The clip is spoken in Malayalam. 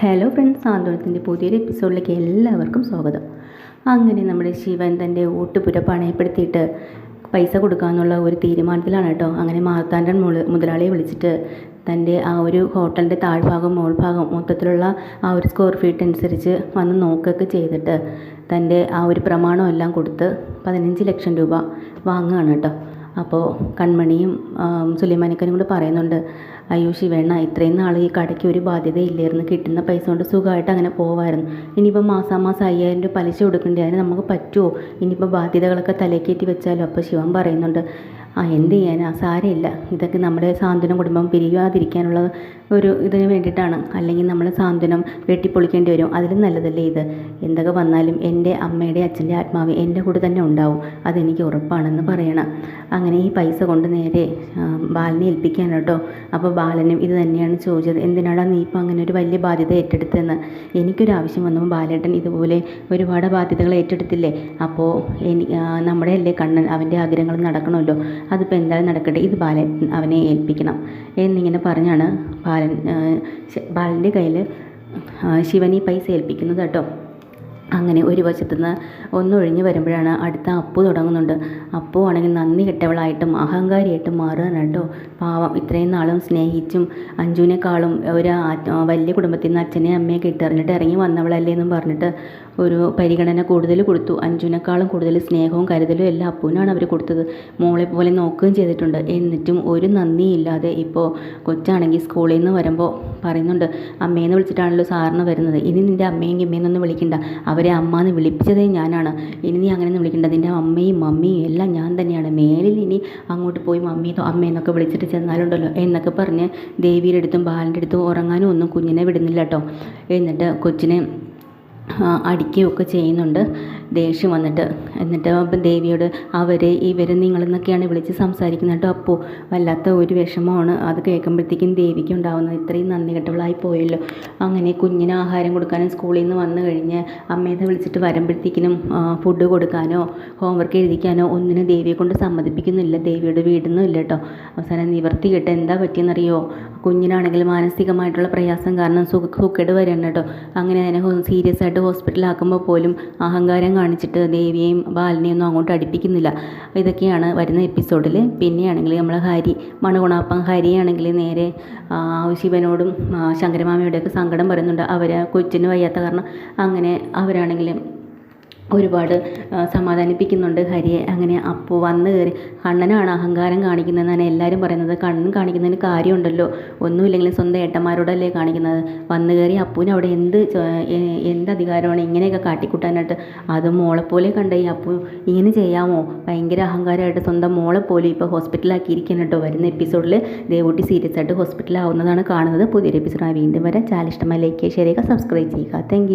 ഹലോ ഫ്രണ്ട്സ് ആന്തോളത്തിന്റെ പുതിയൊരു എപ്പിസോഡിലേക്ക് എല്ലാവർക്കും സ്വാഗതം. അങ്ങനെ നമ്മുടെ ശിവൻ തന്റെ ഓട്ടുപുര പണയപ്പെടുത്തിയിട്ട് പൈസ കൊടുക്കാമെന്നുള്ള ഒരു തീരുമാനത്തിലാണ് കേട്ടോ. അങ്ങനെ മാർത്താണ്ഡൻ മുതലാളിയെ വിളിച്ചിട്ട് തന്റെ ആ ഒരു ഹോട്ടലിന്റെ താഴ്ഭാഗം മോൾഭാഗം മൊത്തത്തിലുള്ള ആ ഒരു സ്ക്വയർ ഫീറ്റ് അനുസരിച്ച് വന്ന് നോക്കുകയൊക്കെ ചെയ്തിട്ട് തന്റെ ആ ഒരു പ്രമാണമെല്ലാം കൊടുത്ത് പതിനഞ്ച് ലക്ഷം രൂപ വാങ്ങുകയാണ് കേട്ടോ. അപ്പോൾ കൺമണിയും സുലൈമാനിക്കനും കൂടെ പറയുന്നുണ്ട് അയ്യോ ശിവേണ്ണ ഇത്രയും നാൾ ഈ കടയ്ക്ക് ഒരു ബാധ്യത ഇല്ലായിരുന്നു കിട്ടുന്ന പൈസ കൊണ്ട് സുഖമായിട്ട് അങ്ങനെ പോവായിരുന്നു. ഇനിയിപ്പോൾ മാസം അയ്യായിരം രൂപ പലിശ കൊടുക്കേണ്ടി? അതിന് നമുക്ക് പറ്റുമോ ഇനിയിപ്പോൾ ബാധ്യതകളൊക്കെ തലക്കേറ്റി വെച്ചാലോ? അപ്പോൾ ശിവൻ പറയുന്നുണ്ട് ആ എന്ത് ചെയ്യാനാ? സാരമില്ല. ഇതൊക്കെ നമ്മുടെ സാന്ത്വനം കുടുംബം പിരിയാതിരിക്കാനുള്ള ഒരു ഇതിന് വേണ്ടിയിട്ടാണ്. അല്ലെങ്കിൽ നമ്മൾ സാന്ത്വനം വെട്ടിപ്പൊളിക്കേണ്ടി വരും. അതിലും നല്ലതല്ലേ ഇത്? എന്തൊക്കെ വന്നാലും എന്റെ അമ്മയുടെ അച്ഛന്റെ ആത്മാവ് എന്റെ കൂടെ തന്നെ ഉണ്ടാവും. അതെനിക്ക് ഉറപ്പാണെന്ന് പറയണം. അങ്ങനെ ഈ പൈസ കൊണ്ട് നേരെ ബാലനെ ഏൽപ്പിക്കാൻ കേട്ടോ. അപ്പോൾ ബാലനും ഇത് തന്നെയാണ് ചോദിച്ചത്. എന്തിനാടാ നീ ഇപ്പോൾ അങ്ങനെ ഒരു വലിയ ബാധ്യത ഏറ്റെടുത്തതെന്ന്? എനിക്കൊരു ആവശ്യം വന്നപ്പോൾ ബാലേട്ടൻ ഇതുപോലെ ഒരുപാട് ബാധ്യതകൾ ഏറ്റെടുത്തില്ലേ? അപ്പോൾ എനി നമ്മുടെ അല്ലേ കണ്ണൻ? അവന്റെ ആഗ്രഹങ്ങൾ നടക്കണമല്ലോ. അതിപ്പോൾ എന്തായാലും നടക്കട്ടെ. ഇത് ബാലൻ അവനെ ഏൽപ്പിക്കണം. എന്നിങ്ങനെ പറഞ്ഞാണ് ബാലൻ ബാലന്റെ കയ്യിൽ ശിവനി പൈസ ഏൽപ്പിക്കുന്നത് കേട്ടോ. അങ്ങനെ ഒരു വശത്തു നിന്ന് ഒന്നൊഴിഞ്ഞ് വരുമ്പോഴാണ് അടുത്ത അപ്പു തുടങ്ങുന്നുണ്ട്. അപ്പു ആണെങ്കിൽ നന്ദി കെട്ടവളായിട്ടും അഹങ്കാരിയായിട്ടും മാറുകയാണ് പാവം ഇത്രയും നാളും സ്നേഹിച്ചും അഞ്ജുവിനേക്കാളും ഒരു വലിയ കുടുംബത്തിൽ നിന്ന് അച്ഛനെയും അമ്മയൊക്കെ ഇട്ടെറിഞ്ഞിട്ട് ഇറങ്ങി വന്നവളല്ലേ എന്നും പറഞ്ഞിട്ട് ഒരു പരിഗണന കൂടുതൽ കൊടുത്തു. അഞ്ജുവിനേക്കാളും കൂടുതൽ സ്നേഹവും കരുതലും എല്ലാം അപ്പുവിനാണ് അവർ കൊടുത്തത്. മോളെ പോലെ നോക്കുകയും ചെയ്തിട്ടുണ്ട്. എന്നിട്ടും ഒരു നന്ദിയില്ലാതെ ഇപ്പോൾ കൊച്ചാണെങ്കിൽ സ്കൂളിൽ നിന്ന് വരുമ്പോൾ പറയുന്നുണ്ട് അമ്മേന്ന് വിളിച്ചിട്ടാണല്ലോ സാറിന് വരുന്നത്. ഇനി നിന്റെ അമ്മയും ഇമ്മേന്നൊന്നും വിളിക്കണ്ട. അവരെ അമ്മ എന്ന് വിളിപ്പിച്ചതേ ഞാനാണ്. ഇനി നീ അങ്ങനെയൊന്നും വിളിക്കേണ്ടത് നിന്റെ അമ്മയും മമ്മിയും എല്ലാം ഞാൻ തന്നെയാണ്. മേലിൽ ഇനി അങ്ങോട്ട് പോയി മമ്മിയെന്നോ അമ്മയെന്നൊക്കെ വിളിച്ചിട്ട് ചെന്നാലുണ്ടല്ലോ എന്നൊക്കെ പറഞ്ഞ് ദേവിയുടെ അടുത്തും ബാലന്റെ അടുത്തും ഉറങ്ങാനും ഒന്നും കുഞ്ഞിനെ വിടുന്നില്ല കേട്ടോ. എന്നിട്ട് കൊച്ചിനെ അടിക്കുകയൊക്കെ ചെയ്യുന്നുണ്ട്. ദേഷ്യം വന്നിട്ട്. എന്നിട്ട് ദേവിയോട് അവർ ഇവർ നിങ്ങളെന്നൊക്കെയാണ് വിളിച്ച് സംസാരിക്കുന്നത് കേട്ടോ അപ്പോൾ വല്ലാത്ത ഒരു വിഷമമാണ്. അത് കേൾക്കുമ്പോഴത്തേക്കും ദേവിക്ക് ഉണ്ടാകുന്നത് ഇത്രയും നന്ദി കെട്ടവളായി പോയല്ലോ. അങ്ങനെ കുഞ്ഞിന് ആഹാരം കൊടുക്കാനും സ്കൂളിൽ നിന്ന് വന്നു കഴിഞ്ഞ് അമ്മേനെ വിളിച്ചിട്ട് വരുമ്പോഴത്തേക്കിനും ഫുഡ് കൊടുക്കാനോ ഹോംവർക്ക് എഴുതിക്കാനോ ഒന്നിനും ദേവിയെ കൊണ്ട് സമ്മതിപ്പിക്കുന്നില്ല. ദേവിയുടെ വീടൊന്നും ഇല്ല കേട്ടോ. അവസാനം നിവർത്തി കിട്ട എന്താ പറ്റിയെന്നറിയോ? കുഞ്ഞിനാണെങ്കിൽ മാനസികമായിട്ടുള്ള പ്രയാസം കാരണം സുഖ സുഖക്കേട് വരണം കേട്ടോ. അങ്ങനെ അതിനെ സീരിയസ് ആയിട്ട് ഹോസ്പിറ്റലാക്കുമ്പോൾ പോലും അഹങ്കാരം കാണിച്ചിട്ട് ദേവിയെയും ബാലിനെയും ഒന്നും അങ്ങോട്ട് അടുപ്പിക്കുന്നില്ല. ഇതൊക്കെയാണ് വരുന്ന എപ്പിസോഡിൽ. പിന്നെയാണെങ്കിൽ നമ്മൾ ഹരി മണുകുണാപ്പം ഹരിയാണെങ്കിൽ നേരെ ശിവനോടും ശങ്കരമാമയോടെയൊക്കെ സങ്കടം പറയുന്നുണ്ട്. അവർ കൊച്ചിന് വയ്യാത്ത കാരണം അങ്ങനെ അവരാണെങ്കിലും ഒരുപാട് സമാധാനിപ്പിക്കുന്നുണ്ട് ഹരിയെ. അങ്ങനെ അപ്പു വന്ന് കയറി കണ്ണനാണ് അഹങ്കാരം കാണിക്കുന്നതെന്നാണ് എല്ലാവരും പറയുന്നത്. കണ്ണൻ കാണിക്കുന്നതിന് കാര്യമുണ്ടല്ലോ. ഒന്നുമില്ലെങ്കിലും സ്വന്തം ഏട്ടന്മാരോടല്ലേ കാണിക്കുന്നത്. വന്നു കയറി അപ്പുവിന് അവിടെ എന്ത് എന്ത് അധികാരമാണ് ഇങ്ങനെയൊക്കെ കാട്ടിക്കൂട്ടാനായിട്ട്. അത് മോളെപ്പോലെ കണ്ട ഈ അപ്പു ഇങ്ങനെ ചെയ്യാമോ? ഭയങ്കര അഹങ്കാരമായിട്ട് സ്വന്തം മോളെപ്പോലും ഇപ്പോൾ ഹോസ്പിറ്റലാക്കിയിരിക്കണം കേട്ടോ. വരുന്ന എപ്പിസോഡിൽ ദേവൂട്ടി സീരിയസ് ആയിട്ട് ഹോസ്പിറ്റലാവുന്നതാണ് കാണുന്നത്. പുതിയൊരു എപ്പിസോഡ് വീണ്ടും വരാം. ചാനൽ ഇഷ്ടമായി ലൈക്ക് ചെയ്യുക സബ്സ്ക്രൈബ് ചെയ്യുക. താങ്ക്